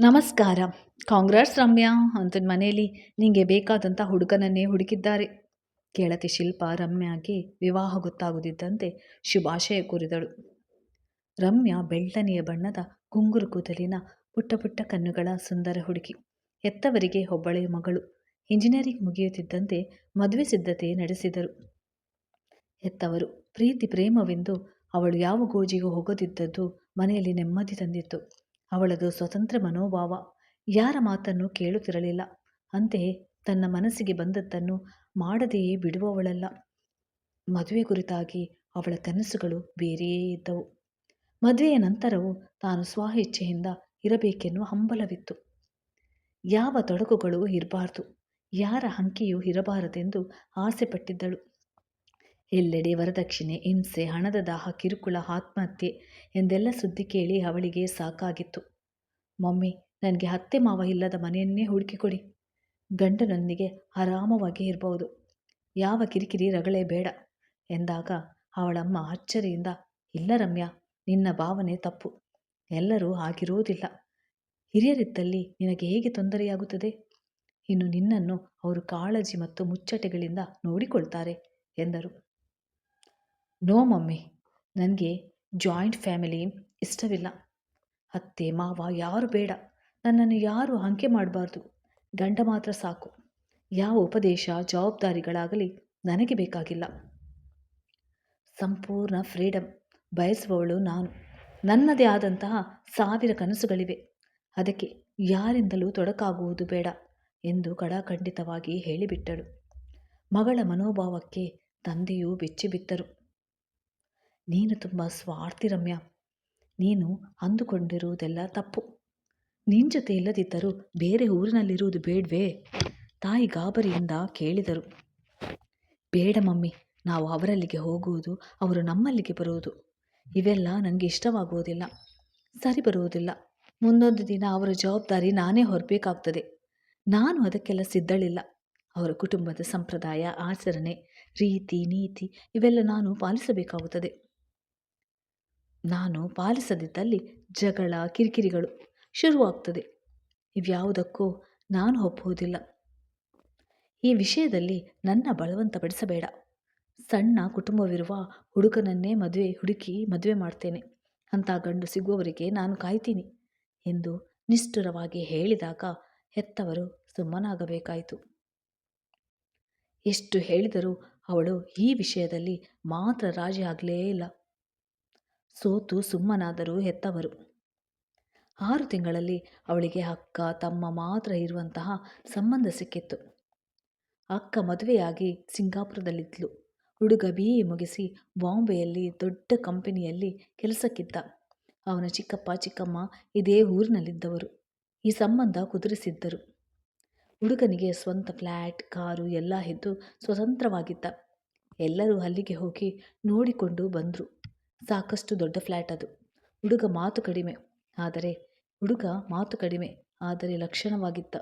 ನಮಸ್ಕಾರ. ಕಾಂಗ್ರೆಸ್ ರಮ್ಯಾ, ಅಂತನ ಮನೆಯಲ್ಲಿ ನಿಮಗೆ ಬೇಕಾದಂಥ ಹುಡುಗನನ್ನೇ ಹುಡುಕಿದ್ದಾರೆ. ಕೇಳತಿ ಶಿಲ್ಪ ರಮ್ಯಾಗೆ ವಿವಾಹ ಗೊತ್ತಾಗುತ್ತಿದ್ದಂತೆ ಶುಭಾಶಯ ಕೋರಿದಳು. ರಮ್ಯಾ ಬೆಳ್ಳನೆಯ ಬಣ್ಣದ ಗುಂಗುರು ಕೂದಲಿನ ಪುಟ್ಟ ಪುಟ್ಟ ಕಣ್ಣುಗಳ ಸುಂದರ ಹುಡುಗಿ. ಹೆತ್ತವರಿಗೆ ಒಬ್ಬಳೆಯ ಮಗಳು. ಇಂಜಿನಿಯರಿಂಗ್ ಮುಗಿಯುತ್ತಿದ್ದಂತೆ ಮದುವೆ ಸಿದ್ಧತೆ ನಡೆಸಿದರು. ಹೆತ್ತವರು ಪ್ರೀತಿ ಪ್ರೇಮವೆಂದು ಅವಳು ಯಾವ ಗೋಜಿಗೂ ಹೋಗದಿದ್ದದ್ದು ಮನೆಯಲ್ಲಿ ನೆಮ್ಮದಿ ತಂದಿತ್ತು. ಅವಳದು ಸ್ವತಂತ್ರ ಮನೋಭಾವ. ಯಾರ ಮಾತನ್ನು ಕೇಳುತ್ತಿರಲಿಲ್ಲ. ಅಂತೆಯೇ ತನ್ನ ಮನಸ್ಸಿಗೆ ಬಂದದ್ದನ್ನು ಮಾಡದೆಯೇ ಬಿಡುವವಳಲ್ಲ. ಮದುವೆ ಕುರಿತಾಗಿ ಅವಳ ಕನಸುಗಳು ಬೇರೆಯೇ ಇದ್ದವು. ಮದುವೆಯ ನಂತರವೂ ತಾನು ಸ್ವ ಇಚ್ಛೆಯಿಂದ ಇರಬೇಕೆನ್ನುವ ಹಂಬಲವಿತ್ತು. ಯಾವ ತೊಡಕುಗಳು ಇರಬಾರ್ದು. ಯಾರ ಹಂಕಿಯೂ ಇರಬಾರದೆಂದು ಆಸೆಪಟ್ಟಿದ್ದಳು. ಎಲ್ಲೆಡೆ ವರದಕ್ಷಿಣೆ, ಹಿಂಸೆ, ಹಣದ ದಾಹ, ಕಿರುಕುಳ, ಆತ್ಮಹತ್ಯೆ ಎಂದೆಲ್ಲ ಸುದ್ದಿ ಕೇಳಿ ಅವಳಿಗೆ ಸಾಕಾಗಿತ್ತು. ಮಮ್ಮಿ, ನನಗೆ ಅತ್ತೆ ಮಾವ ಇಲ್ಲದ ಮನೆಯನ್ನೇ ಹುಡುಕಿಕೊಡಿ. ಗಂಡನೊಂದಿಗೆ ಆರಾಮವಾಗಿ ಇರಬಹುದು ಯಾವ ಕಿರಿಕಿರಿ ರಗಳೇ ಬೇಡ. ಎಂದಾಗ ಅವಳಮ್ಮ ಅಚ್ಚರಿಯಿಂದ, ಇಲ್ಲ ರಮ್ಯಾ, ನಿನ್ನ ಭಾವನೆ ತಪ್ಪು. ಎಲ್ಲರೂ ಆಗಿರುವುದಿಲ್ಲ ಹಿರಿಯರಿದ್ದಲ್ಲಿ ನಿನಗೆ ಹೇಗೆ ತೊಂದರೆಯಾಗುತ್ತದೆ? ಇನ್ನು ನಿನ್ನನ್ನು ಅವರು ಕಾಳಜಿ ಮತ್ತು ಮುಚ್ಚಟೆಗಳಿಂದ ನೋಡಿಕೊಳ್ತಾರೆ, ಎಂದರು. ನೋ ಮಮ್ಮಿ, ನನಗೆ ಜಾಯಿಂಟ್ ಫ್ಯಾಮಿಲಿ ಇಷ್ಟವಿಲ್ಲ. ಅತ್ತೆ, ಮಾವ, ಯಾರು ಬೇಡ. ನನ್ನನ್ನು ಯಾರು ಅಂಕೆ ಮಾಡಬಾರ್ದು. ಗಂಡ ಮಾತ್ರ ಸಾಕು. ಯಾವ ಉಪದೇಶ ಜವಾಬ್ದಾರಿಗಳಾಗಲಿ ನನಗೆ ಬೇಕಾಗಿಲ್ಲ. ಸಂಪೂರ್ಣ ಫ್ರೀಡಮ್ ಬಯಸುವವಳು ನಾನು. ನನ್ನದೇ ಆದಂತಹ ಸಾವಿರ ಕನಸುಗಳಿವೆ. ಅದಕ್ಕೆ ಯಾರಿಂದಲೂ ತೊಡಕಾಗುವುದು ಬೇಡ ಎಂದು ಕಡಾಖಂಡಿತವಾಗಿ ಹೇಳಿಬಿಟ್ಟಳು. ಮಗಳ ಮನೋಭಾವಕ್ಕೆ ತಂದೆಯೂ ಬೆಚ್ಚಿಬಿತ್ತರು. ನೀನು ತುಂಬ ಸ್ವಾರ್ಥಿ ರಮ್ಯಾ. ನೀನು ಅಂದುಕೊಂಡಿರುವುದೆಲ್ಲ ತಪ್ಪು. ನಿನ್ನ ಜೊತೆ ಇಲ್ಲದಿದ್ದರೂ ಬೇರೆ ಊರಿನಲ್ಲಿರುವುದು ಬೇಡವೇ? ತಾಯಿ ಗಾಬರಿಯಿಂದ ಕೇಳಿದರು. ಬೇಡ ಮಮ್ಮಿ, ನಾವು ಅವರಲ್ಲಿಗೆ ಹೋಗುವುದು, ಅವರು ನಮ್ಮಲ್ಲಿಗೆ ಬರುವುದು. ಇವೆಲ್ಲ ನನಗೆ ಇಷ್ಟವಾಗುವುದಿಲ್ಲ. ಸರಿ ಬರುವುದಿಲ್ಲ. ಮುಂದೊಂದು ದಿನ ಅವರ ಜವಾಬ್ದಾರಿ ನಾನೇ ಹೊರಬೇಕಾಗ್ತದೆ. ನಾನು ಅದಕ್ಕೆಲ್ಲ ಸಿದ್ಧಳಿಲ್ಲ. ಅವರ ಕುಟುಂಬದ ಸಂಪ್ರದಾಯ, ಆಚರಣೆ, ರೀತಿ, ನೀತಿ ಇವೆಲ್ಲ ನಾನು ಪಾಲಿಸಬೇಕಾಗುತ್ತದೆ. ನಾನು ಪಾಲಿಸದಿದ್ದಲ್ಲಿ ಜಗಳ, ಕಿರಿಕಿರಿಗಳು ಶುರುವಾಗ್ತದೆ. ಇವ್ಯಾವುದಕ್ಕೂ ನಾನು ಒಪ್ಪುವುದಿಲ್ಲ. ಈ ವಿಷಯದಲ್ಲಿ ನನ್ನ ಬಲವಂತಪಡಿಸಬೇಡ ಸಣ್ಣ ಕುಟುಂಬವಿರುವ ಹುಡುಗನನ್ನೇ ಮದುವೆ, ಹುಡುಕಿ ಮದುವೆ ಮಾಡ್ತೇನೆ. ಅಂತ ಗಂಡು ಸಿಗುವವರಿಗೆ ನಾನು ಕಾಯ್ತೀನಿ ಎಂದು ನಿಷ್ಠುರವಾಗಿ ಹೇಳಿದಾಗ ಹೆತ್ತವರು ಸುಮ್ಮನಾಗಬೇಕಾಯಿತು. ಎಷ್ಟು ಹೇಳಿದರೂ ಅವಳು ಈ ವಿಷಯದಲ್ಲಿ ಮಾತ್ರ ರಾಜಿ ಆಗಲೇ ಇಲ್ಲ. ಸೋತು ಸುಮ್ಮನಾದರೂ ಹೆತ್ತವರು. ಆರು ತಿಂಗಳಲ್ಲಿ ಅವಳಿಗೆ ಅಕ್ಕ, ತಮ್ಮ ಮಾತ್ರ ಇರುವಂತಹ ಸಂಬಂಧ ಸಿಕ್ಕಿತ್ತು. ಅಕ್ಕ ಮದುವೆಯಾಗಿ ಸಿಂಗಾಪುರದಲ್ಲಿದ್ಲು. ಹುಡುಗ ಬಿ ಎ ಮುಗಿಸಿ ಬಾಂಬೆಯಲ್ಲಿ ದೊಡ್ಡ ಕಂಪನಿಯಲ್ಲಿ ಕೆಲಸಕ್ಕಿದ್ದ. ಅವನ ಚಿಕ್ಕಪ್ಪ, ಚಿಕ್ಕಮ್ಮ ಇದೇ ಊರಿನಲ್ಲಿದ್ದವರು. ಈ ಸಂಬಂಧ ಕುದುರಿಸಿದ್ದರು. ಹುಡುಗನಿಗೆ ಸ್ವಂತ ಫ್ಲ್ಯಾಟ್ ಕಾರು ಎಲ್ಲ ಇದ್ದು ಸ್ವತಂತ್ರವಾಗಿದ್ದ. ಎಲ್ಲರೂ ಅಲ್ಲಿಗೆ ಹೋಗಿ ನೋಡಿಕೊಂಡು ಬಂದರು. ಸಾಕಷ್ಟು ದೊಡ್ಡ ಫ್ಲ್ಯಾಟ್ ಅದು. ಹುಡುಗ ಮಾತು ಕಡಿಮೆ. ಆದರೆ ಹುಡುಗ ಮಾತು ಕಡಿಮೆ. ಆದರೆ ಲಕ್ಷಣವಾಗಿತ್ತ.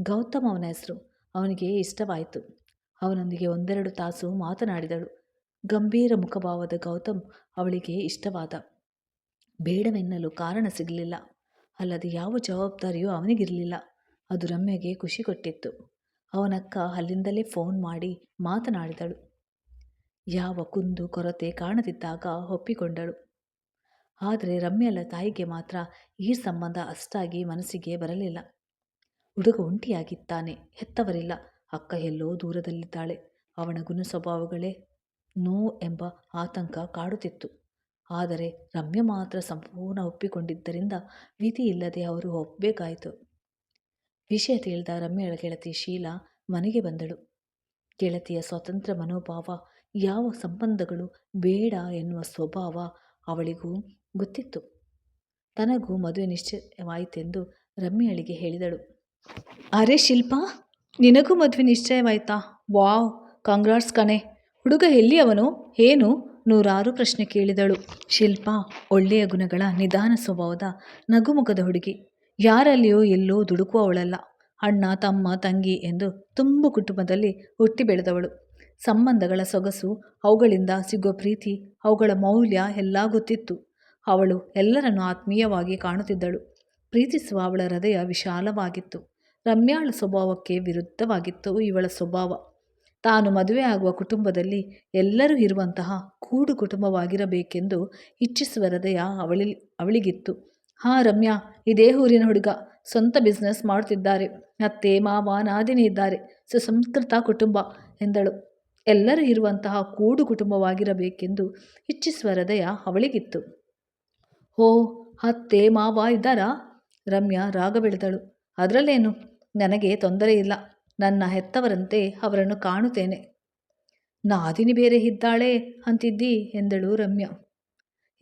ಗೌತಮ್ ಅವನ ಹೆಸರು. ಅವನಿಗೆ ಇಷ್ಟವಾಯಿತು. ಅವನೊಂದಿಗೆ ಒಂದೆರಡು ತಾಸು ಮಾತನಾಡಿದಳು. ಗಂಭೀರ ಮುಖಭಾವದ ಗೌತಮ್ ಅವಳಿಗೆ ಇಷ್ಟವಾದ. ಬೇಡವೆನ್ನಲು ಕಾರಣ ಸಿಗಲಿಲ್ಲ. ಅಲ್ಲದೆ ಯಾವ ಜವಾಬ್ದಾರಿಯೂ ಅವನಿಗಿರಲಿಲ್ಲ. ಅದು ರಮ್ಯಗೆ ಖುಷಿ ಕೊಟ್ಟಿತ್ತು. ಅವನಕ್ಕ ಅಲ್ಲಿಂದಲೇ ಫೋನ್ ಮಾಡಿ ಮಾತನಾಡಿದಳು. ಯಾವ ಕುಂದು ಕೊರತೆ ಕಾಣದಿದ್ದಾಗ ಒಪ್ಪಿಕೊಂಡಳು. ಆದರೆ ರಮ್ಯಳ ತಾಯಿಗೆ ಮಾತ್ರ ಈ ಸಂಬಂಧ ಅಷ್ಟಾಗಿ ಮನಸ್ಸಿಗೆ ಬರಲಿಲ್ಲ. ಹುಡುಗ ಒಂಟಿಯಾಗಿದ್ದಾನೆ, ಹೆತ್ತವರಿಲ್ಲ. ಅಕ್ಕ ಎಲ್ಲೋ ದೂರದಲ್ಲಿದ್ದಾಳೆ. ಅವನ ಗುಣ ಸ್ವಭಾವಗಳೇ ನೋ ಎಂಬ ಆತಂಕ ಕಾಡುತ್ತಿತ್ತು. ಆದರೆ ರಮ್ಯ ಮಾತ್ರ ಸಂಪೂರ್ಣ ಒಪ್ಪಿಕೊಂಡಿದ್ದರಿಂದ ವಿಧಿ ಇಲ್ಲದೆ ಅವರು ಒಪ್ಪಬೇಕಾಯಿತು ವಿಷಯ ತಿಳಿದ ರಮ್ಯಳ ಗೆಳತಿ ಶೀಲಾ ಮನೆಗೆ ಬಂದಳು. ಗೆಳತಿಯ ಸ್ವತಂತ್ರ ಮನೋಭಾವ ಯಾವ ಸಂಬಂಧಗಳು ಬೇಡ ಎನ್ನುವ ಸ್ವಭಾವ ಅವಳಿಗೂ ಗೊತ್ತಿತ್ತು. ತನಗೂ ಮದುವೆ ನಿಶ್ಚಯವಾಯಿತೆಂದು ರಮ್ಯಳಿಗೆ ಹೇಳಿದಳು. ಅರೆ ಶಿಲ್ಪ, ನಿನಗೂ ಮದುವೆ ನಿಶ್ಚಯವಾಯ್ತಾ? ವಾವ್, ಕಾಂಗ್ರಾಟ್ಸ್ ಕಣೆ. ಹುಡುಗ ಎಲ್ಲಿ ಅವನು ಏನು? ನೂರಾರು ಪ್ರಶ್ನೆ ಕೇಳಿದಳು. ಶಿಲ್ಪ, ಒಳ್ಳೆಯ ಗುಣಗಳ ನಿಧಾನ ಸ್ವಭಾವದ ನಗುಮುಖದ ಹುಡುಗಿ. ಯಾರಲ್ಲಿಯೋ ಎಲ್ಲೋ ದುಡುಕುವವಳಲ್ಲ. ಅಣ್ಣ, ತಮ್ಮ, ತಂಗಿ ಎಂದು ತುಂಬು ಕುಟುಂಬದಲ್ಲಿ ಹುಟ್ಟಿ ಬೆಳೆದವಳು. ಸಂಬಂಧಗಳ ಸೊಗಸು, ಅವುಗಳಿಂದ ಸಿಗುವ ಪ್ರೀತಿ, ಅವುಗಳ ಮೌಲ್ಯ ಎಲ್ಲ ಗೊತ್ತಿತ್ತು. ಅವಳು ಎಲ್ಲರನ್ನು ಆತ್ಮೀಯವಾಗಿ ಕಾಣುತ್ತಿದ್ದಳು. ಪ್ರೀತಿಸುವ ಅವಳ ಹೃದಯ ವಿಶಾಲವಾಗಿತ್ತು. ರಮ್ಯಾಳ ಸ್ವಭಾವಕ್ಕೆ ವಿರುದ್ಧವಾಗಿತ್ತು ಇವಳ ಸ್ವಭಾವ. ತಾನು ಮದುವೆ ಆಗುವ ಕುಟುಂಬದಲ್ಲಿ ಎಲ್ಲರೂ ಇರುವಂತಹ ಕೂಡು ಕುಟುಂಬವಾಗಿರಬೇಕೆಂದು ಇಚ್ಛಿಸುವ ಹೃದಯ ಅವಳಿ ಅವಳಿಗಿತ್ತು. ಹಾಂ ರಮ್ಯಾ, ಇದೇ ಊರಿನ ಹುಡುಗ. ಸ್ವಂತ ಬಿಸ್ನೆಸ್ ಮಾಡುತ್ತಿದ್ದಾರೆ. ಅತ್ತೆ, ಮಾವ, ನಾದಿನಿ ಇದ್ದಾರೆ. ಸುಸಂಸ್ಕೃತ ಕುಟುಂಬ ಎಂದಳು. ಎಲ್ಲರೂ ಇರುವಂತಹ ಕೂಡು ಕುಟುಂಬವಾಗಿರಬೇಕೆಂದು ಇಚ್ಛಿಸುವ ಹೃದಯ ಅವಳಿಗಿತ್ತು. ಓ ಅತ್ತೆ, ಮಾವ ಇದ್ದಾರಾ? ರಮ್ಯಾ ರಾಗ ಬೆಳೆದಳು. ಅದರಲ್ಲೇನು? ನನಗೆ ತೊಂದರೆ ಇಲ್ಲ. ನನ್ನ ಹೆತ್ತವರಂತೆ ಅವರನ್ನು ಕಾಣುತ್ತೇನೆ. ನಾದಿನಿ ಬೇರೆ ಇದ್ದಾಳೆ ಅಂತಿದ್ದಿ ಎಂದಳು ರಮ್ಯಾ.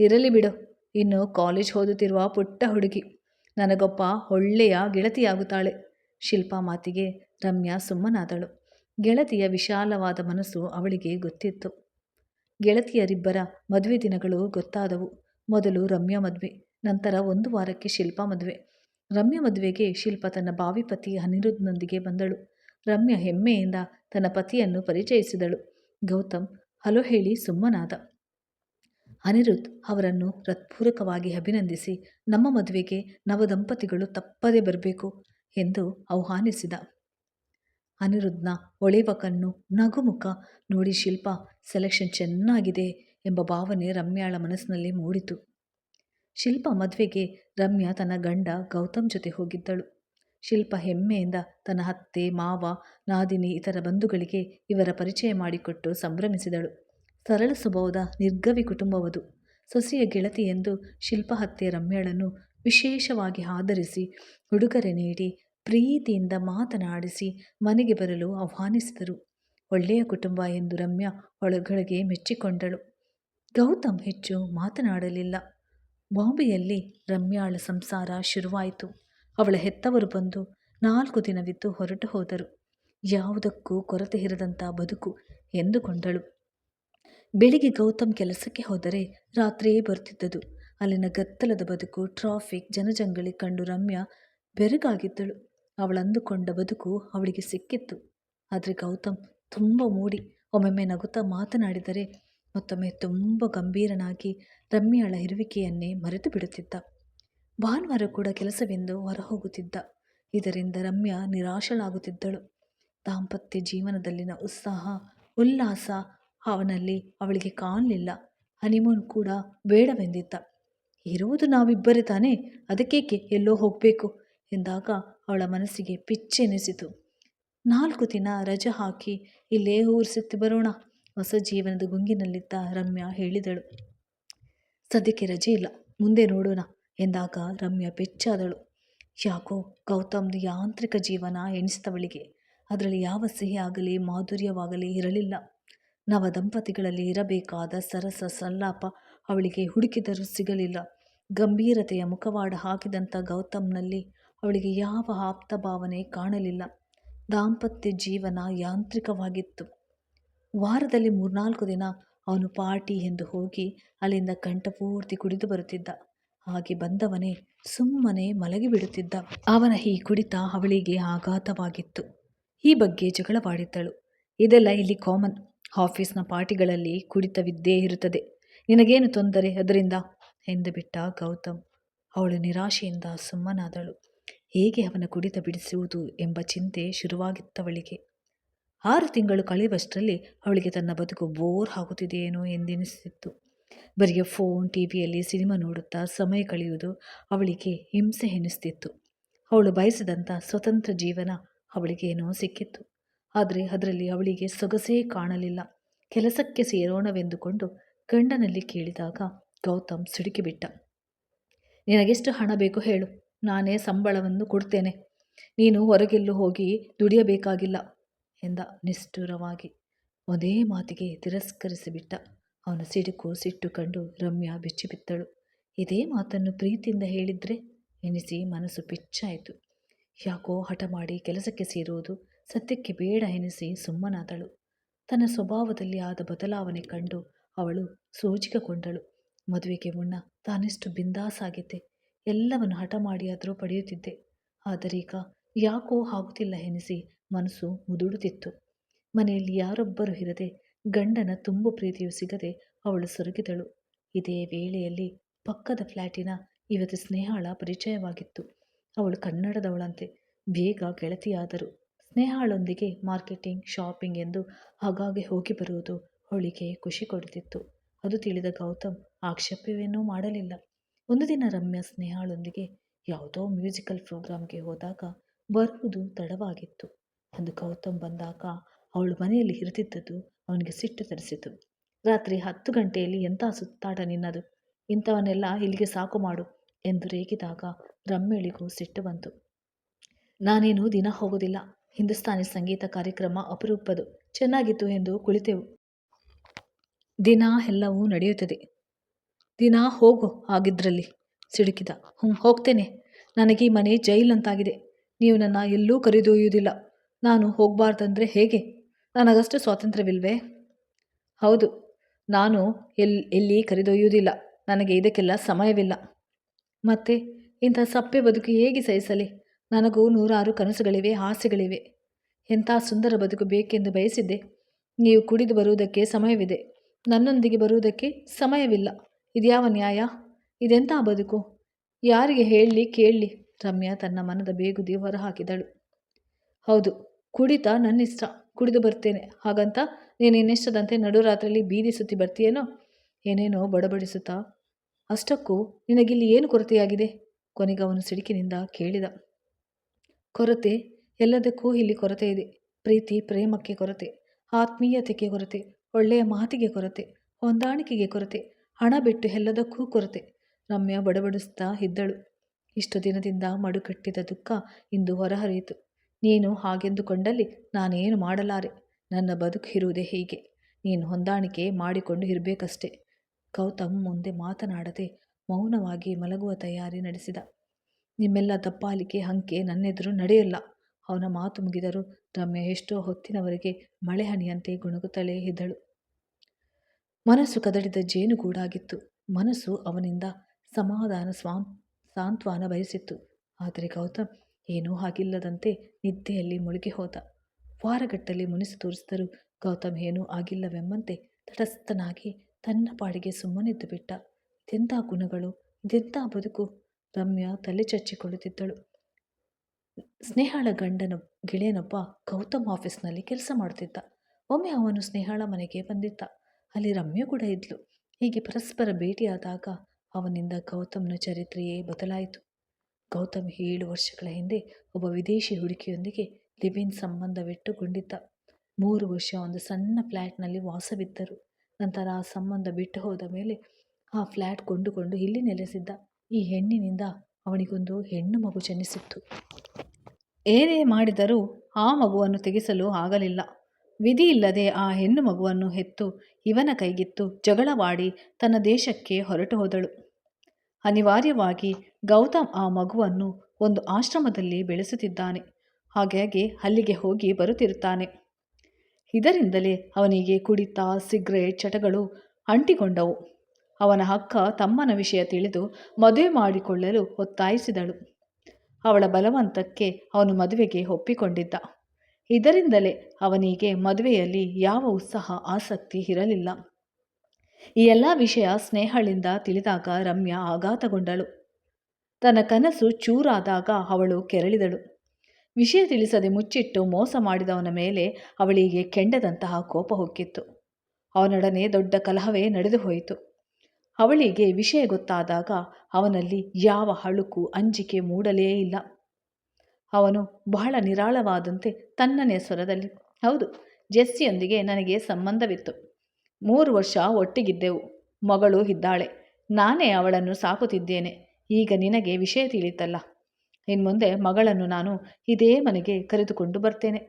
ಇರಲಿ ಬಿಡು. ಇನ್ನು ಕಾಲೇಜ್ ಓದುತ್ತಿರುವ ಪುಟ್ಟ ಹುಡುಗಿ. ನನಗೊಬ್ಬ ಒಳ್ಳೆಯ ಗೆಳತಿಯಾಗುತ್ತಾಳೆ. ಶಿಲ್ಪಾ ಮಾತಿಗೆ ರಮ್ಯಾ ಸುಮ್ಮನಾದಳು. ಗೆಳತಿಯ ವಿಶಾಲವಾದ ಮನಸ್ಸು ಅವಳಿಗೆ ಗೊತ್ತಿತ್ತು. ಗೆಳತಿಯರಿಬ್ಬರ ಮದುವೆ ದಿನಗಳು ಗೊತ್ತಾದವು. ಮೊದಲು ರಮ್ಯಾ ಮದುವೆ, ನಂತರ ಒಂದು ವಾರಕ್ಕೆ ಶಿಲ್ಪಾ ಮದುವೆ. ರಮ್ಯಾ ಮದುವೆಗೆ ಶಿಲ್ಪ ತನ್ನ ಬಾವಿ ಪತಿ ಅನಿರುದ್ಧನೊಂದಿಗೆ ಬಂದಳು. ರಮ್ಯಾ ಹೆಮ್ಮೆಯಿಂದ ತನ್ನ ಪತಿಯನ್ನು ಪರಿಚಯಿಸಿದಳು. ಗೌತಮ್, ಹಲೋ ಹೇಳಿ ಸುಮ್ಮನಾದ. ಅನಿರುದ್ಧ್ ಅವರನ್ನು ಹೃತ್ಪೂರ್ವಕವಾಗಿ ಅಭಿನಂದಿಸಿ, ನಮ್ಮ ಮದುವೆಗೆ ನವದಂಪತಿಗಳು ತಪ್ಪದೇ ಬರಬೇಕು ಎಂದು ಆಹ್ವಾನಿಸಿದ. ಅನಿರುದ್ಧನ ಹೊಳೆವ ಕಣ್ಣು ನಗುಮುಖ ನೋಡಿ ಶಿಲ್ಪ ಸೆಲೆಕ್ಷನ್ ಚೆನ್ನಾಗಿದೆ ಎಂಬ ಭಾವನೆ ರಮ್ಯಾಳ ಮನಸ್ಸಿನಲ್ಲಿ ಮೂಡಿತು. ಶಿಲ್ಪ ಮದುವೆಗೆ ರಮ್ಯಾ ತನ್ನ ಗಂಡ ಗೌತಮ್ ಜೊತೆ ಹೋಗಿದ್ದಳು. ಶಿಲ್ಪ ಹೆಮ್ಮೆಯಿಂದ ತನ್ನ ಅತ್ತೆ, ಮಾವ, ನಾದಿನಿ, ಇತರ ಬಂಧುಗಳಿಗೆ ಇವರ ಪರಿಚಯ ಮಾಡಿಕೊಟ್ಟು ಸಂಭ್ರಮಿಸಿದಳು. ಸರಳ ಸ್ವಭಾವದ ನಿರ್ಗವಿ ಕುಟುಂಬವದು. ಸೊಸೆಯ ಗೆಳತಿ ಎಂದು ಶಿಲ್ಪ ಹತ್ತೆ ರಮ್ಯಾಳನ್ನು ವಿಶೇಷವಾಗಿ ಆಧರಿಸಿ ಉಡುಗೊರೆ ನೀಡಿ ಪ್ರೀತಿಯಿಂದ ಮಾತನಾಡಿಸಿ ಮನೆಗೆ ಬರಲು ಆಹ್ವಾನಿಸಿದರು. ಒಳ್ಳೆಯ ಕುಟುಂಬ ಎಂದು ರಮ್ಯಾ ಒಳಗೊಳಗೆ ಮೆಚ್ಚಿಕೊಂಡಳು. ಗೌತಮ್ ಹೆಚ್ಚು ಮಾತನಾಡಲಿಲ್ಲ. ಬಾಂಬೆಯಲ್ಲಿ ರಮ್ಯಾಳ ಸಂಸಾರ ಶುರುವಾಯಿತು. ಅವಳ ಹೆತ್ತವರು ಬಂದು ನಾಲ್ಕು ದಿನವಿದ್ದು ಹೊರಟು ಹೋದರು. ಯಾವುದಕ್ಕೂ ಕೊರತೆ ಇರದಂಥ ಬದುಕು ಎಂದುಕೊಂಡಳು. ಬೆಳಿಗ್ಗೆ ಗೌತಮ್ ಕೆಲಸಕ್ಕೆ ಹೋದರೆ ರಾತ್ರಿಯೇ ಬರುತ್ತಿದ್ದದು ಅಲ್ಲಿನ ಗತ್ತಲದ ಬದುಕು ಟ್ರಾಫಿಕ್ ಜನಜಂಗಳಿ ಕಂಡು ರಮ್ಯಾ ಬೆರಗಾಗಿದ್ದಳು. ಅವಳಂದುಕೊಂಡ ಬದುಕು ಅವಳಿಗೆ ಸಿಕ್ಕಿತ್ತು. ಆದರೆ ಗೌತಮ್ ತುಂಬ ಮೂಡಿ. ಒಮ್ಮೊಮ್ಮೆ ನಗುತ್ತಾ ಮಾತನಾಡಿದರೆ ಮತ್ತೊಮ್ಮೆ ತುಂಬ ಗಂಭೀರನಾಗಿ ರಮ್ಯಾಳ ಇರುವಿಕೆಯನ್ನೇ ಮರೆತು ಬಿಡುತ್ತಿದ್ದ. ಭಾನುವಾರ ಕೂಡ ಕೆಲಸವೆಂದು ಹೊರಹೋಗುತ್ತಿದ್ದ. ಇದರಿಂದ ರಮ್ಯಾ ನಿರಾಶಳಾಗುತ್ತಿದ್ದಳು. ದಾಂಪತ್ಯ ಜೀವನದಲ್ಲಿನ ಉತ್ಸಾಹ, ಉಲ್ಲಾಸ ಅವನಲ್ಲಿ ಅವಳಿಗೆ ಕಾಣಲಿಲ್ಲ. ಹನಿಮೂನ್ ಕೂಡ ಬೇಡವೆಂದಿದ್ದ. ಇರುವುದು ನಾವಿಬ್ಬರೇ ತಾನೇ, ಅದಕ್ಕೇಕೆ ಎಲ್ಲೋ ಹೋಗಬೇಕು? ಎಂದಾಗ ಅವಳ ಮನಸ್ಸಿಗೆ ಪಿಚ್ಚೆನಿಸಿತು ನಾಲ್ಕು ದಿನ ರಜೆ ಹಾಕಿ ಇಲ್ಲೇ ಊರು ಸುತ್ತಿ ಬರೋಣ, ಹೊಸ ಜೀವನದ ಗುಂಗಿನಲ್ಲಿದ್ದ ರಮ್ಯಾ ಹೇಳಿದಳು. ಸದ್ಯಕ್ಕೆ ರಜೆ ಇಲ್ಲ, ಮುಂದೆ ನೋಡೋಣ ಎಂದಾಗ ರಮ್ಯಾ ಬೆಚ್ಚಾದಳು. ಯಾಕೋ ಗೌತಮ್ದು ಯಾಂತ್ರಿಕ ಜೀವನ ಎಣಿಸಿದವಳಿಗೆ, ಅದರಲ್ಲಿ ಯಾವ ಸಿಹಿ ಆಗಲಿ ಮಾಧುರ್ಯವಾಗಲಿ ಇರಲಿಲ್ಲ. ನವ ದಂಪತಿಗಳಲ್ಲಿ ಇರಬೇಕಾದ ಸರಸ ಸಲ್ಲಾಪ ಅವಳಿಗೆ ಹುಡುಕಿದರೂ ಸಿಗಲಿಲ್ಲ. ಗಂಭೀರತೆಯ ಮುಖವಾಡ ಹಾಕಿದಂಥ ಗೌತಮ್ನಲ್ಲಿ ಅವಳಿಗೆ ಯಾವ ಆಪ್ತ ಭಾವನೆ ಕಾಣಲಿಲ್ಲ. ದಾಂಪತ್ಯ ಜೀವನ ಯಾಂತ್ರಿಕವಾಗಿತ್ತು. ವಾರದಲ್ಲಿ ಮೂರ್ನಾಲ್ಕು ದಿನ ಅವನು ಪಾರ್ಟಿ ಎಂದು ಹೋಗಿ ಅಲ್ಲಿಂದ ಕಂಠಪೂರ್ತಿ ಕುಡಿದು ಬರುತ್ತಿದ್ದ. ಹಾಗೆ ಬಂದವನೇ ಸುಮ್ಮನೆ ಮಲಗಿಬಿಡುತ್ತಿದ್ದ ಅವನ ಈ ಕುಡಿತ ಅವಳಿಗೆ ಆಘಾತವಾಗಿತ್ತು. ಈ ಬಗ್ಗೆ ಜಗಳವಾಡಿದ್ದಳು. ಇದೆಲ್ಲ ಇಲ್ಲಿ ಕಾಮನ್. ಆಫೀಸ್ನ ಪಾರ್ಟಿಗಳಲ್ಲಿ ಕುಡಿತವಿದ್ದೇ ಇರುತ್ತದೆ. ನಿನಗೇನು ತೊಂದರೆ? ಅದರಿಂದ ಎಂದು ಬಿಟ್ಟ ಗೌತಮ್. ಅವಳು ನಿರಾಶೆಯಿಂದ ಸುಮ್ಮನಾದಳು. ಹೇಗೆ ಅವನ ಕುಡಿತ ಬಿಡಿಸುವುದು ಎಂಬ ಚಿಂತೆ ಶುರುವಾಗಿತ್ತವಳಿಗೆ. ಆರು ತಿಂಗಳು ಕಳೆಯುವಷ್ಟರಲ್ಲಿ ಅವಳಿಗೆ ತನ್ನ ಬದುಕು ಬೋರ್ ಆಗುತ್ತಿದೆಯೇನೋ ಎಂದೆನಿಸುತ್ತಿತ್ತು ಬರೀ ಫೋನ್ ಟಿ ವಿಯಲ್ಲಿ ಸಿನಿಮಾ ನೋಡುತ್ತಾ ಸಮಯ ಕಳೆಯುವುದು ಅವಳಿಗೆ ಹಿಂಸೆ ಎನಿಸ್ತಿತ್ತು. ಅವಳು ಬಯಸಿದಂಥ ಸ್ವತಂತ್ರ ಜೀವನ ಅವಳಿಗೇನೋ ಸಿಕ್ಕಿತ್ತು. ಆದರೆ ಅದರಲ್ಲಿ ಅವಳಿಗೆ ಸೊಗಸೇ ಕಾಣಲಿಲ್ಲ. ಕೆಲಸಕ್ಕೆ ಸೇರೋಣವೆಂದುಕೊಂಡು ಗಂಡನಲ್ಲಿ ಕೇಳಿದಾಗ ಗೌತಮ್ ಸಿಡುಕಿಬಿಟ್ಟ ನಿನಗೆಷ್ಟು ಹಣ ಬೇಕು ಹೇಳು. ನಾನೇ ಸಂಬಳವನ್ನು ಕೊಡ್ತೇನೆ. ನೀನು ಹೊರಗೆಲ್ಲೂ ಹೋಗಿ ದುಡಿಯಬೇಕಾಗಿಲ್ಲ ಎಂದ ನಿಷ್ಠುರವಾಗಿ. ಒಂದೇ ಮಾತಿಗೆ ತಿರಸ್ಕರಿಸಿಬಿಟ್ಟ. ಅವನ ಸಿಡುಕು ಸಿಟ್ಟು ಕಂಡು ರಮ್ಯಾ ಬೆಚ್ಚಿಬಿತ್ತಳು. ಇದೇ ಮಾತನ್ನು ಪ್ರೀತಿಯಿಂದ ಹೇಳಿದ್ರೆ ಎನಿಸಿ ಮನಸ್ಸು ಪಿಚ್ಚಾಯಿತು. ಯಾಕೋ ಹಠ ಮಾಡಿ ಕೆಲಸಕ್ಕೆ ಸೇರುವುದು ಸತ್ಯಕ್ಕೆ ಬೇಡ ಎನಿಸಿ ಸುಮ್ಮನಾದಳು. ತನ್ನ ಸ್ವಭಾವದಲ್ಲಿ ಆದ ಬದಲಾವಣೆ ಕಂಡು ಅವಳು ಸೋಜಿಗಗೊಂಡಳು ಮದುವೆಗೆ ಮುನ್ನ ತಾನೆಷ್ಟು ಬಿಂದಾಸಾಗಿದ್ದೆ. ಎಲ್ಲವನ್ನು ಹಠ ಮಾಡಿಯಾದರೂ ಪಡೆಯುತ್ತಿದ್ದೆ. ಆದರೀಗ ಯಾಕೋ ಆಗುತ್ತಿಲ್ಲ ಎನಿಸಿ ಮನಸ್ಸು ಮುದುಡುತ್ತಿತ್ತು. ಮನೆಯಲ್ಲಿ ಯಾರೊಬ್ಬರು ಇರದೆ ಗಂಡನ ತುಂಬು ಪ್ರೀತಿಯು ಸಿಗದೆ ಅವಳು ಸೊರಗಿದಳು. ಇದೇ ವೇಳೆಯಲ್ಲಿ ಪಕ್ಕದ ಫ್ಲ್ಯಾಟಿನ ಇವತ್ತು ಸ್ನೇಹಾಳ ಪರಿಚಯವಾಗಿತ್ತು. ಅವಳು ಕನ್ನಡದವಳಂತೆ, ಬೇಗ ಗೆಳತಿಯಾದರು. ಸ್ನೇಹಾಳೊಂದಿಗೆ ಮಾರ್ಕೆಟಿಂಗ್, ಶಾಪಿಂಗ್ ಎಂದು ಆಗಾಗ್ಗೆ ಹೋಗಿ ಬರುವುದು ಅವಳಿಗೆ ಖುಷಿ ಕೊಡುತ್ತಿತ್ತು. ಅದು ತಿಳಿದ ಗೌತಮ್, ಆಕ್ಷೇಪವೇನೂ ಮಾಡಲಿಲ್ಲ. ಒಂದು ದಿನ ರಮ್ಯಾ ಸ್ನೇಹಾಳೊಂದಿಗೆ ಯಾವುದೋ ಮ್ಯೂಸಿಕಲ್ ಪ್ರೋಗ್ರಾಮ್ಗೆ ಹೋದಾಗ ಬರುವುದು ತಡವಾಗಿತ್ತು. ಒಂದು ಗೌತಮ್ ಬಂದಾಗ ಅವಳು ಮನೆಯಲ್ಲಿ ಇರುತ್ತಿದ್ದದ್ದು ಅವನಿಗೆ ಸಿಟ್ಟು ತರಿಸಿತು. ರಾತ್ರಿ ಹತ್ತು ಗಂಟೆಯಲ್ಲಿ ಎಂಥ ಸುತ್ತಾಟ ನಿನ್ನದು? ಇಂಥವನ್ನೆಲ್ಲ ಇಲ್ಲಿಗೆ ಸಾಕು ಮಾಡು ಎಂದು ರೇಗಿದಾಗ ರಮ್ಯಳಿಗೂ ಸಿಟ್ಟು ಬಂತು. ನಾನೇನು ದಿನ ಹೋಗೋದಿಲ್ಲ ಹಿಂದೂಸ್ತಾನಿ ಸಂಗೀತ ಕಾರ್ಯಕ್ರಮ ಅಪರೂಪದು. ಚೆನ್ನಾಗಿತ್ತು ಎಂದು ಕುಳಿತೆವು. ದಿನ ಎಲ್ಲವೂ ನಡೆಯುತ್ತದೆ. ದಿನ ಹೋಗು ಆಗಿದ್ರಲ್ಲಿ ಸಿಡುಕಿದ. ಹ್ಞೂ ಹೋಗ್ತೇನೆ. ನನಗೆ ಈ ಮನೆ ಜೈಲಂತಾಗಿದೆ ನೀವು ನನ್ನ ಎಲ್ಲೂ ಕರೆದೊಯ್ಯುವುದಿಲ್ಲ ನಾನು ಹೋಗಬಾರ್ದಂದ್ರೆ ಹೇಗೆ? ನನಗಷ್ಟು ಸ್ವಾತಂತ್ರ್ಯವಿಲ್ವೇ? ಹೌದು. ನಾನು ಎಲ್, ಎಲ್ಲಿ ಕರೆದೊಯ್ಯುವುದಿಲ್ಲ ನನಗೆ ಇದಕ್ಕೆಲ್ಲ ಸಮಯವಿಲ್ಲ. ಮತ್ತೆ, ಇಂಥ ಸಪ್ಪೆ ಬದುಕು ಹೇಗೆ ಸಹಿಸಲಿ? ನನಗೂ ನೂರಾರು ಕನಸುಗಳಿವೆ, ಆಸೆಗಳಿವೆ. ಎಂಥ ಸುಂದರ ಬದುಕು ಬೇಕೆಂದು ಬಯಸಿದ್ದೆ. ನೀವು ಕುಡಿದು ಬರುವುದಕ್ಕೆ ಸಮಯವಿದೆ. ನನ್ನೊಂದಿಗೆ ಬರುವುದಕ್ಕೆ ಸಮಯವಿಲ್ಲ. ಇದ್ಯಾವ ನ್ಯಾಯ? ಇದೆಂಥ ಬದುಕು? ಯಾರಿಗೆ ಹೇಳಲಿ ಕೇಳಲಿ ರಮ್ಯಾ ತನ್ನ ಮನದ ಬೇಗುದಿ ಹೊರಹಾಕಿದಳು. ಹೌದು, ಕುಡಿತ ನನ್ನಿಷ್ಟ. ಕುಡಿದು ಬರ್ತೇನೆ. ಹಾಗಂತ ನೀನು ಇನ್ನಿಷ್ಟದಂತೆ ನಡುರಾತ್ರಿಯಲ್ಲಿ ಬೀದಿ ಸುತ್ತಿ ಬರ್ತೀಯೇನೋ? ಏನೇನೋ ಬಡಬಡಿಸುತ್ತಾ? ಅಷ್ಟಕ್ಕೂ ನಿನಗಿಲ್ಲಿ ಏನು ಕೊರತೆಯಾಗಿದೆ? ಕೊನೆಗೆ ಅವನು ಸಿಡುಕಿನಿಂದ ಕೇಳಿದ. ಕೊರತೆ, ಎಲ್ಲದಕ್ಕೂ ಇಲ್ಲಿ ಕೊರತೆ ಇದೆ. ಪ್ರೀತಿ, ಪ್ರೇಮಕ್ಕೆ ಕೊರತೆ. ಆತ್ಮೀಯತೆಗೆ ಕೊರತೆ. ಒಳ್ಳೆಯ ಮಾತಿಗೆ ಕೊರತೆ. ಹೊಂದಾಣಿಕೆಗೆ ಕೊರತೆ. ಹಣ ಬಿಟ್ಟು ಎಲ್ಲದಕ್ಕೂ ಕೊರತೆ. ರಮ್ಯಾ ಬಡಬಡಿಸ್ತಾ ಇದ್ದಳು. ಇಷ್ಟು ದಿನದಿಂದ ಮಡುಕಟ್ಟಿದ ದುಃಖ ಇಂದು ಹೊರಹರಿಯಿತು. ನೀನು ಹಾಗೆಂದುಕೊಂಡಲ್ಲಿ ನಾನೇನು ಮಾಡಲಾರೆ? ನನ್ನ ಬದುಕು ಇರುವುದೇ ಹೀಗೆ. ನೀನು ಹೊಂದಾಣಿಕೆ ಮಾಡಿಕೊಂಡು ಇರಬೇಕಷ್ಟೆ. ಗೌತಮ್ ಮುಂದೆ ಮಾತನಾಡದೆ ಮೌನವಾಗಿ ಮಲಗುವ ತಯಾರಿ ನಡೆಸಿದ. ನಿಮ್ಮೆಲ್ಲ ದಪ್ಪಾಲಿಕೆ ಹಂಕೆ ನನ್ನೆದುರು ನಡೆಯಲ್ಲ. ಅವನ ಮಾತು ಮುಗಿದರೂ ರಮ್ಯ ಎಷ್ಟೋ ಹೊತ್ತಿನವರೆಗೆ ಮಳೆಹನಿಯಂತೆ ಗುಣಗುತ್ತಲೇ ಇದ್ದಳು. ಮನಸ್ಸು ಕದಡಿದ ಜೇನುಗೂಡಾಗಿತ್ತು ಮನಸ್ಸು ಅವನಿಂದ ಸಮಾಧಾನ ಸ್ವಾಂ, ಸಾಂತ್ವನ ಬಯಸಿತ್ತು. ಆದರೆ ಗೌತಮ್ ಏನೂ ಆಗಿಲ್ಲದಂತೆ ನಿದ್ದೆಯಲ್ಲಿ ಮುಳುಗಿ ಹೋದ. ವಾರಗಟ್ಟಲೆ ಮುನಿಸು ತೋರಿಸಿದರೂ ಗೌತಮ್ ಏನೂ ಆಗಿಲ್ಲವೆಂಬಂತೆ ತಟಸ್ಥನಾಗಿ ತನ್ನ ಪಾಡಿಗೆ ಸುಮ್ಮನಿದ್ದು ಬಿಟ್ಟ. ಇದೆಂಥ ಗುಣಗಳು ಇದೆಂಥ ಬದುಕು, ರಮ್ಯ ತಲೆ ಚಚ್ಚಿಕೊಳ್ಳುತ್ತಿದ್ದಳು. ಸ್ನೇಹಳ ಗಂಡನ ಗೆಳೆಯನೊಬ್ಬ ಗೌತಮ್ ಆಫೀಸ್ನಲ್ಲಿ ಕೆಲಸ ಮಾಡುತ್ತಿದ್ದ ಒಮ್ಮೆ ಅವನು ಸ್ನೇಹಳ ಮನೆಗೆ ಬಂದಿದ್ದ. ಅಲ್ಲಿ ರಮ್ಯ ಕೂಡ ಇದ್ಲು. ಹೀಗೆ ಪರಸ್ಪರ ಭೇಟಿಯಾದಾಗ ಅವನಿಂದ ಗೌತಮ್ನ ಚರಿತ್ರೆಯೇ ಬದಲಾಯಿತು. ಗೌತಮ್ ಏಳು ವರ್ಷಗಳ ಹಿಂದೆ ಒಬ್ಬ ವಿದೇಶಿ ಹುಡುಗಿಯೊಂದಿಗೆ ಲಿವಿನ್ ಸಂಬಂಧವಿಟ್ಟುಕೊಂಡಿದ್ದ. ಮೂರು ವರ್ಷ ಒಂದು ಸಣ್ಣ ಫ್ಲ್ಯಾಟ್ನಲ್ಲಿ ವಾಸವಿದ್ದರು. ನಂತರ ಆ ಸಂಬಂಧ ಬಿಟ್ಟು ಹೋದ ಮೇಲೆ ಆ ಫ್ಲ್ಯಾಟ್ ಕೊಂಡುಕೊಂಡು ಇಲ್ಲಿ ನೆಲೆಸಿದ್ದ. ಈ ಹೆಣ್ಣಿನಿಂದ ಅವನಿಗೊಂದು ಹೆಣ್ಣು ಮಗು ಜನಿಸಿತ್ತು. ಏನೇ ಮಾಡಿದರೂ ಆ ಮಗುವನ್ನು ತೆಗೆಸಲು ಆಗಲಿಲ್ಲ. ವಿಧಿ ಇಲ್ಲದೆ ಆ ಹೆಣ್ಣು ಮಗುವನ್ನು ಹೆತ್ತು ಇವನ ಕೈಗಿತ್ತು ಜಗಳವಾಡಿ ತನ್ನ ದೇಶಕ್ಕೆ ಹೊರಟು ಹೋದಳು. ಅನಿವಾರ್ಯವಾಗಿ ಗೌತಮ್ ಆ ಮಗುವನ್ನು ಒಂದು ಆಶ್ರಮದಲ್ಲಿ ಬೆಳೆಸುತ್ತಿದ್ದಾನೆ. ಹಾಗಾಗಿ ಅಲ್ಲಿಗೆ ಹೋಗಿ ಬರುತ್ತಿರುತ್ತಾನೆ. ಇದರಿಂದಲೇ ಅವನಿಗೆ ಕುಡಿತ, ಸಿಗರೇಟ್ ಚಟಗಳು ಅಂಟಿಕೊಂಡವು. ಅವನ ಅಕ್ಕ ತಮ್ಮನ ವಿಷಯ ತಿಳಿದು ಮದುವೆ ಮಾಡಿಕೊಳ್ಳಲು ಒತ್ತಾಯಿಸಿದಳು. ಅವಳ ಬಲವಂತಕ್ಕೆ ಅವನು ಮದುವೆಗೆ ಒಪ್ಪಿಕೊಂಡಿದ್ದ. ಇದರಿಂದಲೇ ಅವನಿಗೆ ಮದುವೆಯಲ್ಲಿ ಯಾವ ಉತ್ಸಾಹ ಆಸಕ್ತಿ ಇರಲಿಲ್ಲ. ಈ ಎಲ್ಲ ವಿಷಯ ಸ್ನೇಹಳಿಂದ ತಿಳಿದಾಗ ರಮ್ಯಾ ಆಘಾತಗೊಂಡಳು. ತನ್ನ ಕನಸು ಚೂರಾದಾಗ ಅವಳು ಕೆರಳಿದಳು. ವಿಷಯ ತಿಳಿಸದೆ ಮುಚ್ಚಿಟ್ಟು ಮೋಸ ಮಾಡಿದವನ ಮೇಲೆ ಅವಳಿಗೆ ಕೆಂಡದಂತಹ ಕೋಪ ಹೊಕ್ಕಿತ್ತು. ಅವನೊಡನೆ ದೊಡ್ಡ ಕಲಹವೇ ನಡೆದು ಹೋಯಿತು. ಅವಳಿಗೆ ವಿಷಯ ಗೊತ್ತಾದಾಗ ಅವನಲ್ಲಿ ಯಾವ ಹಳುಕು ಅಂಜಿಕೆ ಮೂಡಲೇ ಇಲ್ಲ. ಅವನು ಬಹಳ ನಿರಾಳವಾದಂತೆ ತನ್ನನೇ ಸ್ವರದಲ್ಲಿ, ಹೌದು, ಜೆಸ್ಸಿಯೊಂದಿಗೆ ನನಗೆ ಸಂಬಂಧವಿತ್ತು. ಮೂರು ವರ್ಷ ಒಟ್ಟಿಗಿದ್ದೆವು. ಮಗಳು ಇದ್ದಾಳೆ. ನಾನೇ ಅವಳನ್ನು ಸಾಕುತ್ತಿದ್ದೇನೆ. ಈಗ ನಿನಗೆ ವಿಷಯ ತಿಳಿತಲ್ಲ. ಇನ್ಮುಂದೆ ಮಗಳನ್ನು ನಾನು ಇದೇ ಮನೆಗೆ ಕರೆದುಕೊಂಡು ಬರ್ತೇನೆ.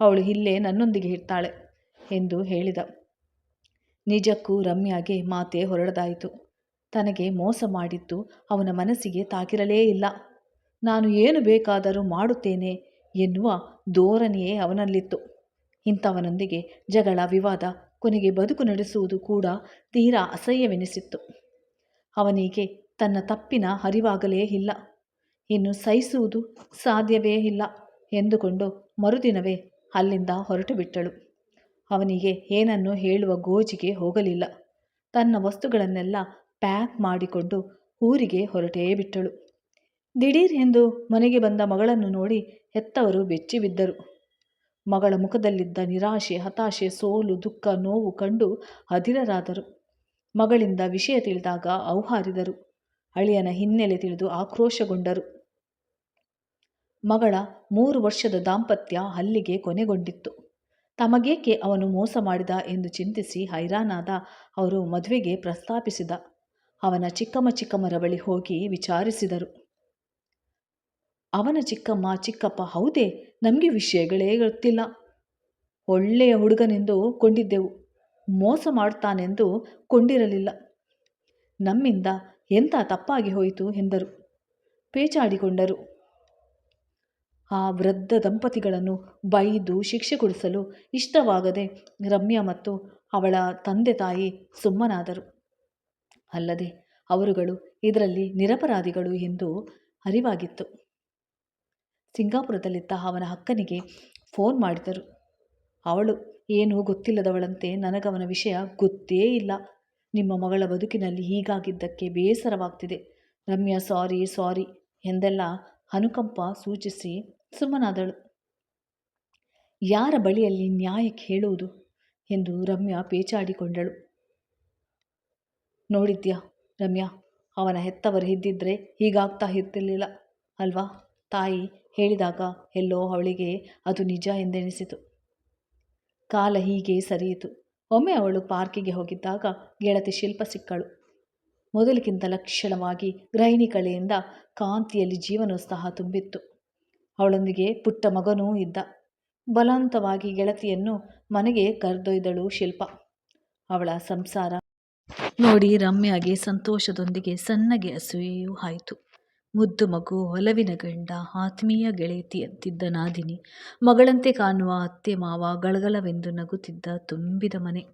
ಅವಳು ಇಲ್ಲೇ ನನ್ನೊಂದಿಗೆ ಇರ್ತಾಳೆ ಎಂದು ಹೇಳಿದ. ನಿಜಕ್ಕೂ ರಮ್ಯಾಗೆ ಮಾತೆ ಹೊರಡದಾಯಿತು. ತನಗೆ ಮೋಸ ಮಾಡಿದ್ದು ಅವನ ಮನಸ್ಸಿಗೆ ತಾಕಿರಲೇ ಇಲ್ಲ. ನಾನು ಏನು ಬೇಕಾದರೂ ಮಾಡುತ್ತೇನೆ ಎನ್ನುವ ಧೋರಣೆಯೇ ಅವನಲ್ಲಿತ್ತು. ಇಂಥವನೊಂದಿಗೆ ಜಗಳ, ವಿವಾದ, ಕೊನೆಗೆ ಬದುಕು ನಡೆಸುವುದು ಕೂಡ ತೀರಾ ಅಸಹ್ಯವೆನಿಸಿತ್ತು. ಅವನಿಗೆ ತನ್ನ ತಪ್ಪಿನ ಅರಿವಾಗಲೇ ಇಲ್ಲ. ಇನ್ನು ಸಹಿಸುವುದು ಸಾಧ್ಯವೇ ಇಲ್ಲ ಎಂದುಕೊಂಡು ಮರುದಿನವೇ ಅಲ್ಲಿಂದ ಹೊರಟು ಬಿಟ್ಟಳು ಅವನಿಗೆ ಏನನ್ನು ಹೇಳುವ ಗೋಜಿಗೆ ಹೋಗಲಿಲ್ಲ. ತನ್ನ ವಸ್ತುಗಳನ್ನೆಲ್ಲ ಪ್ಯಾಕ್ ಮಾಡಿಕೊಂಡು ಊರಿಗೆ ಹೊರಟೇ ಬಿಟ್ಟಳು. ದಿಢೀರ್ ಎಂದು ಮನೆಗೆ ಬಂದ ಮಗಳನ್ನು ನೋಡಿ ಹೆತ್ತವರು ಬೆಚ್ಚಿ ಬಿದ್ದರು ಮಗಳ ಮುಖದಲ್ಲಿದ್ದ ನಿರಾಶೆ, ಹತಾಶೆ, ಸೋಲು, ದುಃಖ, ನೋವು ಕಂಡು ಅಧಿರರಾದರು. ಮಗಳಿಂದ ವಿಷಯ ತಿಳಿದಾಗ ಔಹಾರಿದರು ಅಳಿಯನ ಹಿನ್ನೆಲೆ ತಿಳಿದು ಆಕ್ರೋಶಗೊಂಡರು. ಮಗಳ ಮೂರು ವರ್ಷದ ದಾಂಪತ್ಯ ಹಲ್ಲಿಗೆ ಕೊನೆಗೊಂಡಿತ್ತು. ತಮಗೇಕೆ ಅವನು ಮೋಸ ಮಾಡಿದ ಎಂದು ಚಿಂತಿಸಿ ಹೈರಾಣಾದ ಅವರು ಮದುವೆಗೆ ಪ್ರಸ್ತಾಪಿಸಿದ. ಅವನ ಚಿಕ್ಕಮ್ಮ ಚಿಕ್ಕಮ್ಮರ ಬಳಿ ಹೋಗಿ ವಿಚಾರಿಸಿದರು. ಅವನ ಚಿಕ್ಕಮ್ಮ, ಚಿಕ್ಕಪ್ಪ ಹೌದೇ? ನಮಗೆ ವಿಷಯಗಳೇ ಗೊತ್ತಿಲ್ಲ. ಒಳ್ಳೆಯ ಹುಡುಗನೆಂದು ಕೊಂಡಿದ್ದೆವು. ಮೋಸ ಮಾಡ್ತಾನೆಂದು ಕೊಂಡಿರಲಿಲ್ಲ. ನಮ್ಮಿಂದ ಎಂಥ ತಪ್ಪಾಗಿ ಹೋಯಿತು ಎಂದರು. ಪೇಚಾಡಿಕೊಂಡರು. ಆ ವೃದ್ಧ ದಂಪತಿಗಳನ್ನು ಬೈದು ಶಿಕ್ಷೆ ಕೊಡಿಸಲು ಇಷ್ಟವಾಗದೆ ರಮ್ಯಾ ಮತ್ತು ಅವಳ ತಂದೆ ತಾಯಿ ಸುಮ್ಮನಾದರು. ಅಲ್ಲದೆ ಅವರುಗಳು ಇದರಲ್ಲಿ ನಿರಪರಾಧಿಗಳು ಎಂದು ಅರಿವಾಗಿತ್ತು. ಸಿಂಗಾಪುರದಲ್ಲಿದ್ದ ಅವನ ಅಕ್ಕನಿಗೆ ಫೋನ್ ಮಾಡಿದರು. ಅವಳು, ಏನೂ ಗೊತ್ತಿಲ್ಲದವಳಂತೆ, ನನಗವನ ವಿಷಯ ಗೊತ್ತೇ ಇಲ್ಲ. ನಿಮ್ಮ ಮಗಳ ಬದುಕಿನಲ್ಲಿ ಹೀಗಾಗಿದ್ದಕ್ಕೆ ಬೇಸರವಾಗ್ತಿದೆ. ರಮ್ಯಾ, ಸಾರಿ ಸಾರಿ, ಎಂದೆಲ್ಲ ಅನುಕಂಪ ಸೂಚಿಸಿ ಸುಮ್ಮನಾದಳು. ಯಾರ ಬಳಿಯಲ್ಲಿ ನ್ಯಾಯ ಕೇಳುವುದು? ಎಂದು ರಮ್ಯಾ ಪೇಚಾಡಿಕೊಂಡಳು. ನೋಡಿದ್ಯಾ ರಮ್ಯಾ, ಅವನ ಹೆತ್ತವರು ಇದ್ದಿದ್ರೆ ಹೀಗಾಗ್ತಾ ಇರ್ತಿರ್ಲಿಲ್ಲ ಅಲ್ವಾ ತಾಯಿ? ಹೇಳಿದಾಗ, ಎಲ್ಲೋ ಅವಳಿಗೆ ಅದು ನಿಜ ಎಂದೆನಿಸಿತು. ಕಾಲ ಹೀಗೆ ಸರಿಯಿತು. ಒಮ್ಮೆ ಅವಳು ಪಾರ್ಕಿಗೆ ಹೋಗಿದ್ದಾಗ ಗೆಳತಿ ಶಿಲ್ಪ ಸಿಕ್ಕಳು. ಮೊದಲಿಗಿಂತ ಲಕ್ಷಣವಾಗಿ ಗೃಹಿಣಿ ಕಳೆಯಿಂದ ಕಾಂತಿಯಲ್ಲಿ ಜೀವನೋತ್ಸಾಹ ತುಂಬಿತ್ತು. ಅವಳೊಂದಿಗೆ ಪುಟ್ಟ ಮಗನೂ ಇದ್ದ. ಬಲವಂತವಾಗಿ ಗೆಳತಿಯನ್ನು ಮನೆಗೆ ಕರೆದೊಯ್ದಳು ಶಿಲ್ಪ. ಅವಳ ಸಂಸಾರ ನೋಡಿ ರಮ್ಯಾಗೆ ಸಂತೋಷದೊಂದಿಗೆ ಸಣ್ಣಗೆ ಅಸೂಯೆಯೂ ಆಯಿತು. ಮುದ್ದು ಮಗು ಒಲವಿನ ಗಂಡ ಆತ್ಮೀಯ ಗೆಳತಿಯಂತಿದ್ದ ನಾದಿನಿ. ಮಗಳಂತೆ ಕಾಣುವ ಅತ್ತೆ ಮಾವ ಗಳಗಳವೆಂದು ನಗುತ್ತಿದ್ದ ತುಂಬಿದ ಮನೆ.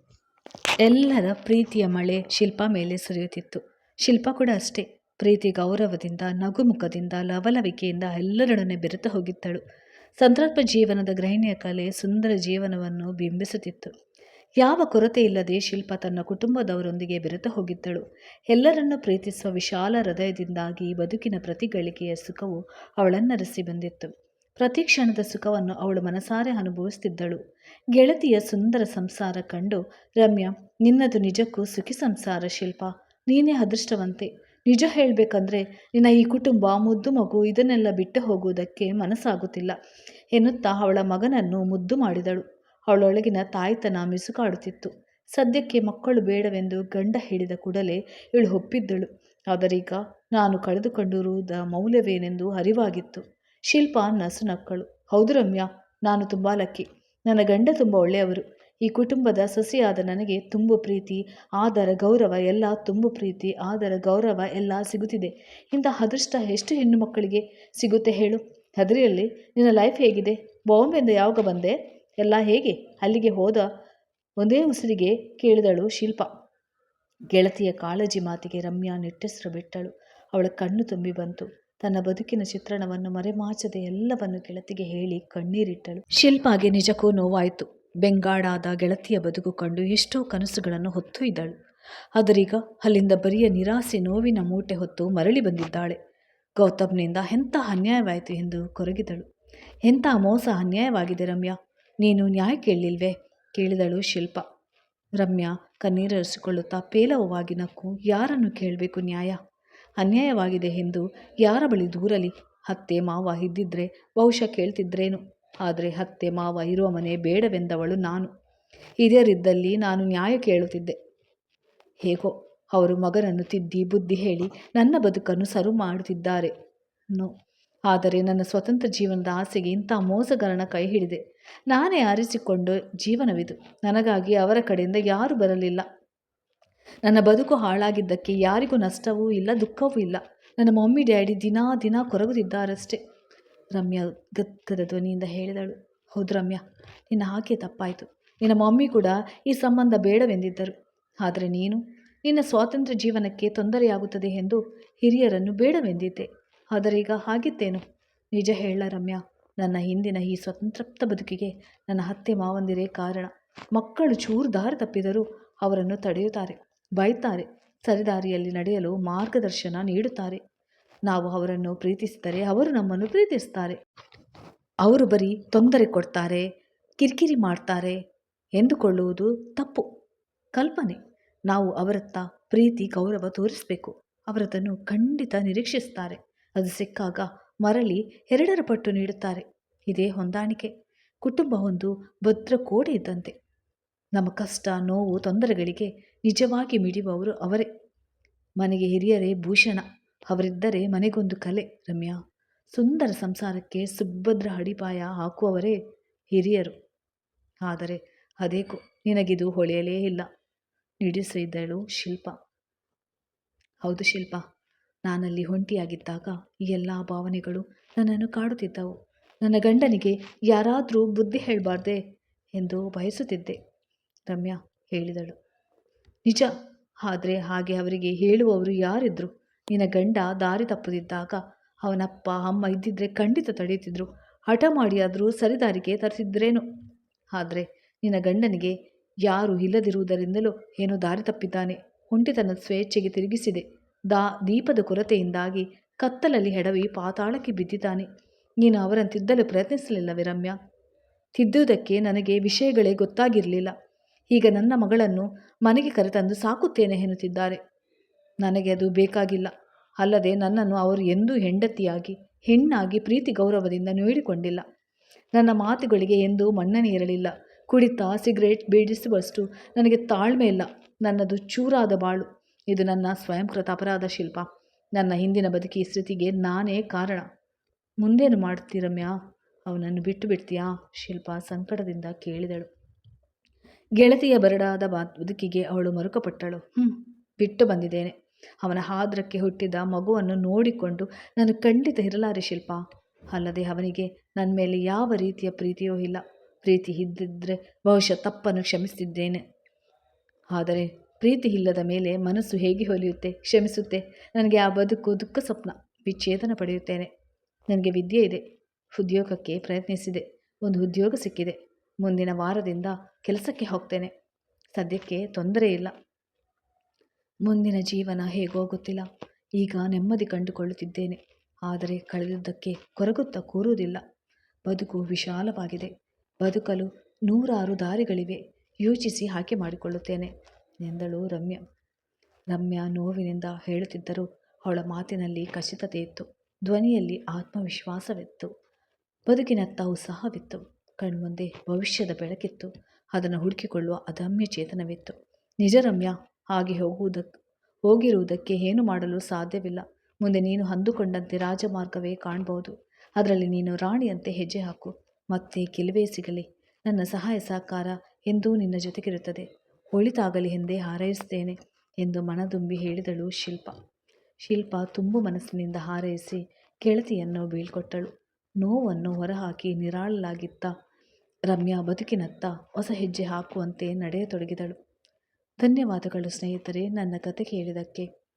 ಎಲ್ಲರ ಪ್ರೀತಿಯ ಮಳೆ ಶಿಲ್ಪ ಮೇಲೆ ಸುರಿಯುತ್ತಿತ್ತು. ಶಿಲ್ಪ ಕೂಡ ಅಷ್ಟೇ. ಪ್ರೀತಿ ಗೌರವದಿಂದ, ನಗುಮುಖದಿಂದ, ಲವಲವಿಕೆಯಿಂದ ಎಲ್ಲರೊಡನೆ ಬೆರೆತು ಹೋಗಿದ್ದಳು. ಸಂತ್ರಪ ಜೀವನದ ಗೃಹಿಣಿಯ ಕಲೆ ಸುಂದರ ಜೀವನವನ್ನು ಬಿಂಬಿಸುತ್ತಿತ್ತು. ಯಾವ ಕೊರತೆ ಇಲ್ಲದೆ ಶಿಲ್ಪ ತನ್ನ ಕುಟುಂಬದವರೊಂದಿಗೆ ಬೆರೆತು ಹೋಗಿದ್ದಳು. ಎಲ್ಲರನ್ನು ಪ್ರೀತಿಸುವ ವಿಶಾಲ ಹೃದಯದಿಂದಾಗಿ ಬದುಕಿನ ಪ್ರತಿ ಗಳಿಕೆಯ ಸುಖವು ಅವಳನ್ನರಸಿ ಬಂದಿತ್ತು. ಪ್ರತಿ ಕ್ಷಣದ ಸುಖವನ್ನು ಅವಳು ಮನಸಾರೆ ಅನುಭವಿಸುತ್ತಿದ್ದಳು ಗೆಳತಿಯ ಸುಂದರ ಸಂಸಾರ ಕಂಡು, ರಮ್ಯಾ, ನಿನ್ನದು ನಿಜಕ್ಕೂ ಸುಖಿ ಸಂಸಾರ ಶಿಲ್ಪ. ನೀನೇ ಅದೃಷ್ಟವಂತೆ. ನಿಜ ಹೇಳಬೇಕಂದ್ರೆ, ನಿನ್ನ ಈ ಕುಟುಂಬ ಮುದ್ದು ಮಗು ಇದನ್ನೆಲ್ಲ ಬಿಟ್ಟು ಹೋಗುವುದಕ್ಕೆ ಮನಸ್ಸಾಗುತ್ತಿಲ್ಲ ಎನ್ನುತ್ತಾ ಅವಳ ಮಗನನ್ನು ಮುದ್ದು ಮಾಡಿದಳು. ಅವಳೊಳಗಿನ ತಾಯ್ತನ ಮಿಸುಕಾಡುತ್ತಿತ್ತು. ಸದ್ಯಕ್ಕೆ ಮಕ್ಕಳು ಬೇಡವೆಂದು ಗಂಡ ಹೇಳಿದ ಕೂಡಲೇ ಇಳು ಒಪ್ಪಿದ್ದಳು. ಆದರೀಗ ನಾನು ಕಳೆದುಕೊಂಡಿರುವುದ ಮೌಲ್ಯವೇನೆಂದು ಅರಿವಾಗಿತ್ತು. ಶಿಲ್ಪ ನಸು ನಕ್ಕಳು ಹೌದು ರಮ್ಯಾ, ನಾನು ತುಂಬ ಲಕ್ಕಿ. ನನ್ನ ಗಂಡ ತುಂಬ ಒಳ್ಳೆಯವರು. ಈ ಕುಟುಂಬದ ಸಸಿಯಾದ ನನಗೆ ತುಂಬು ಪ್ರೀತಿ, ಆದರ ಗೌರವ ಎಲ್ಲ ತುಂಬು ಪ್ರೀತಿ, ಆದರ ಗೌರವ ಎಲ್ಲ ಸಿಗುತ್ತಿದೆ. ಇಂಥ ಅದೃಷ್ಟ ಎಷ್ಟು ಹೆಣ್ಣು ಮಕ್ಕಳಿಗೆ ಸಿಗುತ್ತೆ ಹೇಳು. ಅದರಲ್ಲಿ ನಿನ್ನ ಲೈಫ್ ಹೇಗಿದೆ? ಬಾಂಬೆಯಿಂದ ಯಾವಾಗ ಬಂದೆ? ಎಲ್ಲ ಹೇಗೆ? ಅಲ್ಲಿಗೆ ಹೋದ ಒಂದೇ ಉಸಿರಿಗೆ ಕೇಳಿದಳು ಶಿಲ್ಪ. ಗೆಳತಿಯ ಕಾಳಜಿ ಮಾತಿಗೆ ರಮ್ಯಾ ನಿಟ್ಟೆಸರು ಬಿಟ್ಟಳು. ಅವಳ ಕಣ್ಣು ತುಂಬಿ ಬಂತು. ತನ್ನ ಬದುಕಿನ ಚಿತ್ರಣವನ್ನು ಮರೆಮಾಚದೆ ಎಲ್ಲವನ್ನು ಗೆಳತಿಗೆ ಹೇಳಿ ಕಣ್ಣೀರಿಟ್ಟಳು. ಶಿಲ್ಪಾಗೆ ನಿಜಕ್ಕೂ ನೋವಾಯಿತು. ಬೆಂಗಾಡಾದ ಗೆಳತಿಯ ಬದುಕು ಕಂಡು ಎಷ್ಟೋ ಕನಸುಗಳನ್ನು ಹೊತ್ತು ಇದ್ದಳು ಆದರೀಗ ಅಲ್ಲಿಂದ ಬರಿಯ ನಿರಾಸೆ ನೋವಿನ ಮೂಟೆ ಹೊತ್ತು ಮರಳಿ ಬಂದಿದ್ದಾಳೆ. ಗೌತಮ್ನಿಂದ ಎಂಥ ಅನ್ಯಾಯವಾಯಿತು ಎಂದು ಕೊರಗಿದಳು. ಎಂಥ ಮೋಸ ಅನ್ಯಾಯವಾಗಿದೆ ರಮ್ಯಾ. ನೀನು ನ್ಯಾಯ ಕೇಳಲಿಲ್ವೇ ಕೇಳಿದಳು ಶಿಲ್ಪ. ರಮ್ಯಾ ಕಣ್ಣೀರಿಸಿಕೊಳ್ಳುತ್ತಾ ಪೇಲವವಾಗಿ ನಕ್ಕು, ಯಾರನ್ನು ಕೇಳಬೇಕು ನ್ಯಾಯ? ಅನ್ಯಾಯವಾಗಿದೆ ಎಂದು ಯಾರ ಬಳಿ ದೂರಲಿ? ಹತ್ತೆ ಮಾವ ಇದ್ದಿದ್ರೆ ಬಹುಶಃ ಕೇಳ್ತಿದ್ರೇನು? ಆದರೆ ಹತ್ತೆ ಮಾವ ಇರುವ ಮನೆ ಬೇಡವೆಂದವಳು ನಾನು. ಹಿರಿಯರಿದ್ದಲ್ಲಿ ನಾನು ನ್ಯಾಯ ಕೇಳುತ್ತಿದ್ದೆ. ಹೇಗೋ, ಅವರು ಮಗನನ್ನು ತಿದ್ದಿ ಬುದ್ಧಿ ಹೇಳಿ ನನ್ನ ಬದುಕನ್ನು ಸರು ಮಾಡುತ್ತಿದ್ದಾರೆ. ನೋ. ಆದರೆ ನನ್ನ ಸ್ವತಂತ್ರ ಜೀವನದ ಆಸೆಗೆ ಇಂಥ ಮೋಸಗಾರನ ಕೈ ಹಿಡಿದೆ. ನಾನೇ ಆರಿಸಿಕೊಂಡು ಜೀವನವಿದು. ನನಗಾಗಿ ಅವರ ಕಡೆಯಿಂದ ಯಾರೂ ಬರಲಿಲ್ಲ. ನನ್ನ ಬದುಕು ಹಾಳಾಗಿದ್ದಕ್ಕೆ ಯಾರಿಗೂ ನಷ್ಟವೂ ಇಲ್ಲ, ದುಃಖವೂ ಇಲ್ಲ. ನನ್ನ ಮಮ್ಮಿ, ಡ್ಯಾಡಿ ದಿನಾ ದಿನ ಕೊರಗುತ್ತಿದ್ದಾರಷ್ಟೇ. ರಮ್ಯಾ ಗದ್ಗದ ಧ್ವನಿಯಿಂದ ಹೇಳಿದಳು. ಹೌದು ರಮ್ಯಾ, ನಿನ್ನ ಆಕೆ ತಪ್ಪಾಯಿತು. ನಿನ್ನ ಮಮ್ಮಿ ಕೂಡ ಈ ಸಂಬಂಧ ಬೇಡವೆಂದಿದ್ದರು. ಆದರೆ ನೀನು ನಿನ್ನ ಸ್ವಾತಂತ್ರ್ಯ ಜೀವನಕ್ಕೆ ತೊಂದರೆಯಾಗುತ್ತದೆ ಎಂದು ಹಿರಿಯರನ್ನು ಬೇಡವೆಂದಿದ್ದೆ. ಆದರೆ ಈಗ ಹಾಗಿತ್ತೇನು ನಿಜ ಹೇಳ ರಮ್ಯಾ, ನನ್ನ ಹಿಂದಿನ ಈ ಸ್ವತಂತ್ರಪ್ತ ಬದುಕಿಗೆ ನನ್ನ ಅತ್ತೆ ಮಾವಂದಿರೇ ಕಾರಣ. ಮಕ್ಕಳು ಚೂರು ದಾರಿ ತಪ್ಪಿದರೂ ಅವರನ್ನು ತಡೆಯುತ್ತಾರೆ ಬೈತಾರೆ ಸರಿದಾರಿಯಲ್ಲಿ ನಡೆಯಲು ಮಾರ್ಗದರ್ಶನ ನೀಡುತ್ತಾರೆ. ನಾವು ಅವರನ್ನು ಪ್ರೀತಿಸಿದರೆ ಅವರು ನಮ್ಮನ್ನು ಪ್ರೀತಿಸ್ತಾರೆ. ಅವರು ಬರೀ ತೊಂದರೆ ಕೊಡ್ತಾರೆ, ಕಿರಿಕಿರಿ ಮಾಡ್ತಾರೆ ಎಂದುಕೊಳ್ಳುವುದು ತಪ್ಪು. ಕಲ್ಪನೆ, ನಾವು ಅವರತ್ತ ಪ್ರೀತಿ, ಗೌರವ ತೋರಿಸಬೇಕು. ಅವರದನ್ನು ಖಂಡಿತ ನಿರೀಕ್ಷಿಸ್ತಾರೆ. ಅದು ಸಿಕ್ಕಾಗ ಮರಳಿ ಎರಡರ ಪಟ್ಟು ನೀಡುತ್ತಾರೆ. ಇದೇ ಹೊಂದಾಣಿಕೆ. ಕುಟುಂಬ ಒಂದು ಭದ್ರ ಕೋಡೆ ಇದ್ದಂತೆ. ನಮ್ಮ ಕಷ್ಟ, ನೋವು, ತೊಂದರೆಗಳಿಗೆ ನಿಜವಾಗಿ ಮಿಡಿಯುವವರು ಅವರೇ. ಮನೆಗೆ ಹಿರಿಯರೇ ಭೂಷಣ. ಅವರಿದ್ದರೆ ಮನೆಗೊಂದು ಕಲೆ, ರಮ್ಯಾ. ಸುಂದರ ಸಂಸಾರಕ್ಕೆ ಸುಭದ್ರ ಅಡಿಪಾಯ ಹಾಕುವವರೇ ಹಿರಿಯರು. ಆದರೆ ಅದೇಕು, ನಿನಗಿದು ಹೊಳೆಯಲೇ ಇಲ್ಲ. ನಿಡಿಸಿದ್ದಳು ಶಿಲ್ಪ. ಹೌದು ಶಿಲ್ಪ. ನಾನಲ್ಲಿ ಒಂಟಿಯಾಗಿದ್ದಾಗ ಈ ಎಲ್ಲ ಭಾವನೆಗಳು ನನ್ನನ್ನು ಕಾಡುತ್ತಿದ್ದವು. ನನ್ನ ಗಂಡನಿಗೆ ಯಾರಾದರೂ ಬುದ್ಧಿ ಹೇಳಬಾರ್ದೆ ಎಂದು ಬಯಸುತ್ತಿದ್ದೆ, ರಮ್ಯಾ ಹೇಳಿದಳು. ನಿಜ, ಆದರೆ ಹಾಗೆ ಅವರಿಗೆ ಹೇಳುವವರು ಯಾರಿದ್ರು? ನಿನ್ನ ಗಂಡ ದಾರಿ ತಪ್ಪದಿದ್ದಾಗ ಅವನಪ್ಪ, ಅಮ್ಮ ಇದ್ದಿದ್ರೆ ಖಂಡಿತ ತಡೆಯುತ್ತಿದ್ರು. ಹಠ ಮಾಡಿಯಾದರೂ ಸರಿದಾರಿಗೆ ತರಿಸಿದ್ರೇನು? ಆದರೆ ನಿನ್ನ ಗಂಡನಿಗೆ ಯಾರು ಇಲ್ಲದಿರುವುದರಿಂದಲೂ ಏನೋ ದಾರಿ ತಪ್ಪಿದ್ದಾನೆ. ತನ್ನ ಸ್ವೇಚ್ಛೆಗೆ ತಿರುಗಿಸಿದೆ. ದಾ ದೀಪದ ಕೊರತೆಯಿಂದಾಗಿ ಕತ್ತಲಲ್ಲಿ ಹೆಡವಿ ಪಾತಾಳಕ್ಕೆ ಬಿದ್ದಿದ್ದಾನೆ. ನೀನು ಅವರನ್ನು ತಿದ್ದಲು ಪ್ರಯತ್ನಿಸಲಿಲ್ಲವೇ ರಮ್ಯಾ ತಿದ್ದುವುದಕ್ಕೆ ನನಗೆ ವಿಷಯಗಳೇ ಗೊತ್ತಾಗಿರಲಿಲ್ಲ. ಈಗ ನನ್ನ ಮಗಳನ್ನು ಮನೆಗೆ ಕರೆತಂದು ಸಾಕುತ್ತೇನೆ ಎನ್ನುತ್ತಿದ್ದಾರೆ. ನನಗೆ ಅದು ಬೇಕಾಗಿಲ್ಲ. ಅಲ್ಲದೆ ನನ್ನನ್ನು ಅವರು ಎಂದೂ ಹೆಂಡತಿಯಾಗಿ, ಹೆಣ್ಣಾಗಿ ಪ್ರೀತಿ ಗೌರವದಿಂದ ನೋಡಿಕೊಂಡಿಲ್ಲ. ನನ್ನ ಮಾತುಗಳಿಗೆ ಎಂದೂ ಮನ್ನಣೆ ಇರಲಿಲ್ಲ. ಕುಡಿತ ಸಿಗರೇಟ್ ಬೀಡಿಸುವಷ್ಟು ನನಗೆ ತಾಳ್ಮೆ ಇಲ್ಲ. ನನ್ನದು ಚೂರಾದ ಬಾಳು. ಇದು ನನ್ನ ಸ್ವಯಂಕೃತ ಅಪರಾಧ ಶಿಲ್ಪ. ನನ್ನ ಹಿಂದಿನ ಬದುಕಿ ಸ್ಥಿತಿಗೆ ನಾನೇ ಕಾರಣ. ಮುಂದೇನು ಮಾಡ್ತೀ ರಮ್ಯಾ? ಅವನನ್ನು ಬಿಟ್ಟು ಬಿಡ್ತೀಯಾ? ಶಿಲ್ಪ ಸಂಕಟದಿಂದ ಕೇಳಿದಳು. ಗೆಳತಿಯ ಬರಡಾದ ಬಾ, ಬದುಕಿಗೆ ಅವಳು ಮರುಕಪಟ್ಟಳು. ಹ್ಞೂ ಬಿಟ್ಟು ಬಂದಿದ್ದೇನೆ. ಅವನ ಹಾದ್ರಕ್ಕೆ ಹುಟ್ಟಿದ ಮಗುವನ್ನು ನೋಡಿಕೊಂಡು ನಾನು ಖಂಡಿತ ಇರಲಾರೆ ಶಿಲ್ಪ. ಅಲ್ಲದೆ ಅವನಿಗೆ ನನ್ನ ಮೇಲೆ ಯಾವ ರೀತಿಯ ಪ್ರೀತಿಯೂ ಇಲ್ಲ. ಪ್ರೀತಿ ಇದ್ದಿದ್ದರೆ ಬಹುಶಃ ತಪ್ಪನ್ನು ಕ್ಷಮಿಸ್ತಿದ್ದೇನೆ. ಆದರೆ ಪ್ರೀತಿ ಇಲ್ಲದ ಮೇಲೆ ಮನಸ್ಸು ಹೇಗೆ ಹೊಲಿಯುತ್ತೆ, ಕ್ಷಮಿಸುತ್ತೆ? ನನಗೆ ಆ ಬದುಕು ದುಃಖ ಸ್ವಪ್ನ, ವಿಚ್ಛೇದನ ಪಡೆಯುತ್ತೇನೆ. ನನಗೆ ವಿದ್ಯೆ ಇದೆ, ಉದ್ಯೋಗಕ್ಕೆ ಪ್ರಯತ್ನಿಸಿದೆ, ಒಂದು ಉದ್ಯೋಗ ಸಿಕ್ಕಿದೆ. ಮುಂದಿನ ವಾರದಿಂದ ಕೆಲಸಕ್ಕೆ ಹೋಗ್ತೇನೆ. ಸದ್ಯಕ್ಕೆ ತೊಂದರೆ ಇಲ್ಲ. ಮುಂದಿನ ಜೀವನ ಹೇಗೋ ಗೊತ್ತಿಲ್ಲ. ಈಗ ನೆಮ್ಮದಿ ಕಂಡುಕೊಳ್ಳುತ್ತಿದ್ದೇನೆ. ಆದರೆ ಕಳೆದದ್ದಕ್ಕೆ ಕೊರಗುತ್ತಾ ಕೂರುವುದಿಲ್ಲ. ಬದುಕು ವಿಶಾಲವಾಗಿದೆ. ಬದುಕಲು ನೂರಾರು ದಾರಿಗಳಿವೆ. ಯೋಚಿಸಿ ಆಯ್ಕೆ ಮಾಡಿಕೊಳ್ಳುತ್ತೇನೆ. ಎಂದಳು ರಮ್ಯ. ರಮ್ಯ ನೋವಿನಿಂದ ಹೇಳುತ್ತಿದ್ದರು ಅವಳ ಮಾತಿನಲ್ಲಿ ಖಚಿತತೆ ಇತ್ತು. ಧ್ವನಿಯಲ್ಲಿ ಆತ್ಮವಿಶ್ವಾಸವಿತ್ತು. ಬದುಕಿನತ್ತ ಉತ್ಸಾಹವಿತ್ತು ಕಣ್ಮುಂದೆ ಭವಿಷ್ಯದ ಬೆಳಕಿತ್ತು. ಅದನ್ನು ಹುಡುಕಿಕೊಳ್ಳುವ ಅದಮ್ಯ ಚೇತನವಿತ್ತು. ನಿಜ ರಮ್ಯ ಹಾಗೆ ಹೋಗುವುದಕ್ಕೆ ಹೋಗಿರುವುದಕ್ಕೆ ಏನು ಮಾಡಲು ಸಾಧ್ಯವಿಲ್ಲ. ಮುಂದೆ ನೀನು ಅಂದುಕೊಂಡಂತೆ ರಾಜಮಾರ್ಗವೇ ಕಾಣಬಹುದು ಅದರಲ್ಲಿ ನೀನು ರಾಣಿಯಂತೆ ಹೆಜ್ಜೆ ಹಾಕು. ಮತ್ತೆ ಕೆಲವೇ ಸಿಗಲಿ. ನನ್ನ ಸಹಾಯ ಸಹಕಾರ ಎಂದೂ ನಿನ್ನ ಜೊತೆಗಿರುತ್ತದೆ. ಒಳಿತಾಗಲಿ ಎಂದೇ ಹಾರೈಸುತ್ತೇನೆ ಎಂದು ಮನದುಂಬಿ ಹೇಳಿದಳು ಶಿಲ್ಪ. ಶಿಲ್ಪ ತುಂಬು ಮನಸ್ಸಿನಿಂದ ಹಾರೈಸಿ ಕೆಳತಿಯನ್ನು ಬೀಳ್ಕೊಟ್ಟಳು. ನೋವನ್ನು ಹೊರಹಾಕಿ ನಿರಾಳಲಾಗಿತ್ತ ರಮ್ಯಾ ಬದುಕಿನತ್ತ ಹೊಸ ಹೆಜ್ಜೆ ಹಾಕುವಂತೆ ನಡೆಯತೊಡಗಿದಳು. ಧನ್ಯವಾದಗಳು ಸ್ನೇಹಿತರೆ, ನನ್ನ ಕತೆ ಕೇಳಿದ್ದಕ್ಕೆ.